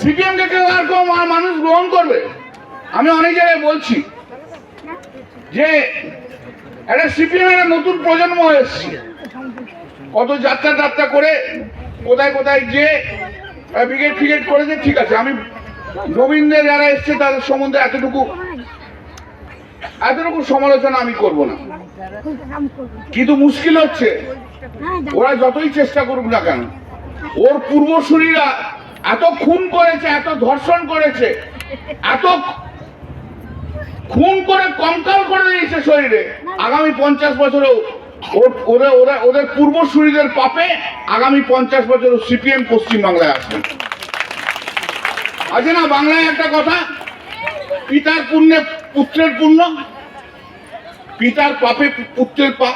CPM কে কেউ আর কেউ মানুষ গ্রহণ করবে? আমি অনেক জায়গায় বলছি যে একটা সিপিএম এর নতুন প্রজন্ম এসছে। কত যাত্রা যাত্রা করে কোথায় কোথায় যে ব্রিগেড ফ্রিগেড করেছে, ঠিক আছে। আমি নবীনদের যারা এসছে, তাদের সম্বন্ধে এতটুকু এতটুকু সমালোচনা আমি করব না। কিন্তু মুশকিল হচ্ছে, ওরা যতই চেষ্টা করুক না কেন, ওর পূর্বসূরীরা এত খুন করেছে, এত ধর্ষণ করেছে, এত খুন করে কঙ্কাল করে দিয়েছে শরীরে। আগামী পঞ্চাশ বছরেও ওর- ওরা ওদের পূর্বসূরীদের পাপে আগামী পঞ্চাশ বছর সিপিএম পশ্চিমবাংলায় আসবে। আছে না বাংলায় একটা কথা? পিতার পুণ্যে পুত্রের পুণ্য, পিতার পাপে পুত্রের পাপ।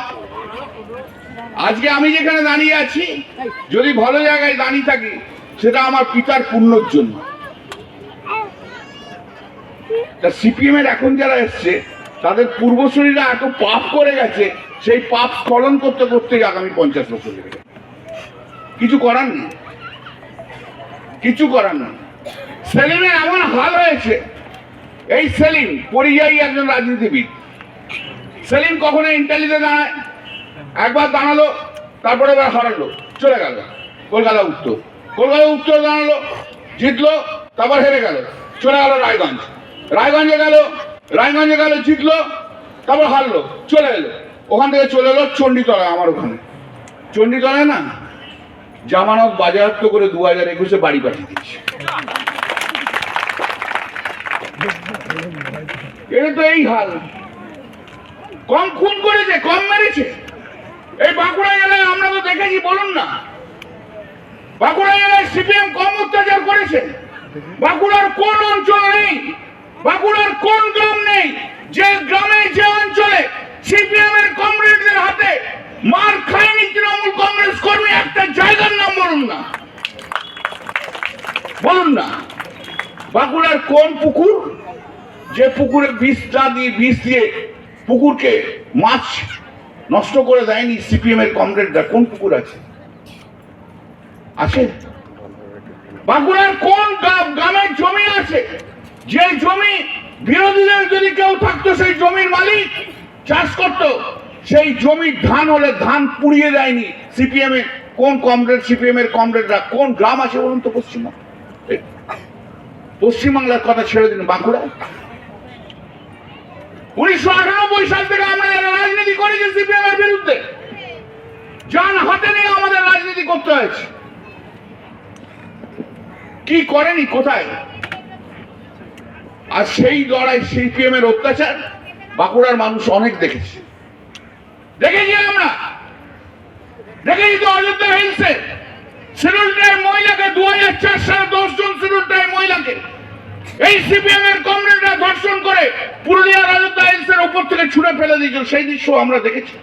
আজকে আমি যেখানে দাঁড়িয়ে আছি, যদি ভালো জায়গায় দাঁড়িয়ে থাকি সেটা আমার পিতার পুণ্যর জন্য। সিপিএম এর এখন যারা এসছে, তাদের পূর্বসূরীরা এত পাপ করে গেছে, সেই পাপ স্খলন করতে করতে আগামী পঞ্চাশ বছর লেগে। কিছু করার নেই। কিছু করার নেই। সেলিমের এমন হাল হয়েছে, এই সেলিম পরিযায়ী একজন রাজনীতিবিদ। সেলিম কখনো ইন্টালিতে দাঁড়ায় একবার দাঁড়াল, তারপরে এবার হারালো, চলে গেল, কলকাতা উত্তর। কলকাতা উত্তর দাঁড়াল, জিতলো, তারপর হেরে গেল। চলে গেল রায়গঞ্জ। রায়গঞ্জে গেল রায়গঞ্জে গেল, জিতলো, তারপর হারলো, চলে এলো। ওখান থেকে চলে এলো চণ্ডীতলায়, আমার ওখানে। চণ্ডীতলায় না, জামানত বাজেয়াপ্ত করে দু হাজার একুশে বাড়ি পাঠিয়ে দিচ্ছে এটা তো এই হাল। কম খুন করেছে, কম মেরেছে। এই বাঁকুড়া জেলায় আমরা তো দেখেছি, বলুন না। বাঁকুড়া জেলায় সিপিএম কম অত্যাচার করেছে। বাঁকুড়ার কোন অঞ্চল নেই, বাঁকুড়ার কোন গ্রাম নেই, যে গ্রামে, যে অঞ্চলে সিপিএম এর কমরেডদের হাতে মার খায়নি তৃণমূল কংগ্রেস কর্মী, একটা জায়গার নাম বলুন না। বলুন না। বাঁকুড়ার কোন পুকুর? যে পুকুরে বিষ দিয়ে বিষ দিয়ে পুকুরকে মাছ নষ্ট করে দেয়নি সিপিএম এর কমরেডরা, কোন পুকুর আছে? আছে। বাঁকুড়ার কোন গ্রামের জমি আছে? যে জমি বিরোধীদের যদি কেউ থাকতো, সেই জমির মালিক চাষ করত। সেই জমির ধান হলে ধান পুড়িয়ে দেয়নি সিপিএম এর। কোন কমরেড সিপিএম এর কমরেডরা? কোন গ্রাম আছে বলুন তো পশ্চিমবঙ্গ? পশ্চিমবাংলার কথা ছেড়ে দিন বাঁকুড়ায়। উনিশশো আটানব্বই সাল থেকে আমরা রাজনীতি করেছি সিপিএম এর বিরুদ্ধে। যান হাতে নিয়ে আমাদের রাজনীতি করতে হয়েছে। কি করেনি কোথায়? আর সেই লড়াই সিপিএম এর অত্যাচার, বাঁকুড়ার মানুষ অনেক দেখেছে। দেখেছি আমরা। দেখেছি তো অযোধ্যা হিলসে সিরুলটায় মহিলাকে দু হাজার চার সালে দশ জন সিরুলটায় মহিলাকে। এই সিপিএম এর কমরেডরা ধর্ষণ করে পুরুলিয়া অযোধ্যা হিলসের উপর থেকে ছুঁড়ে ফেলে দিয়েছিল। সেই দৃশ্য আমরা দেখেছি।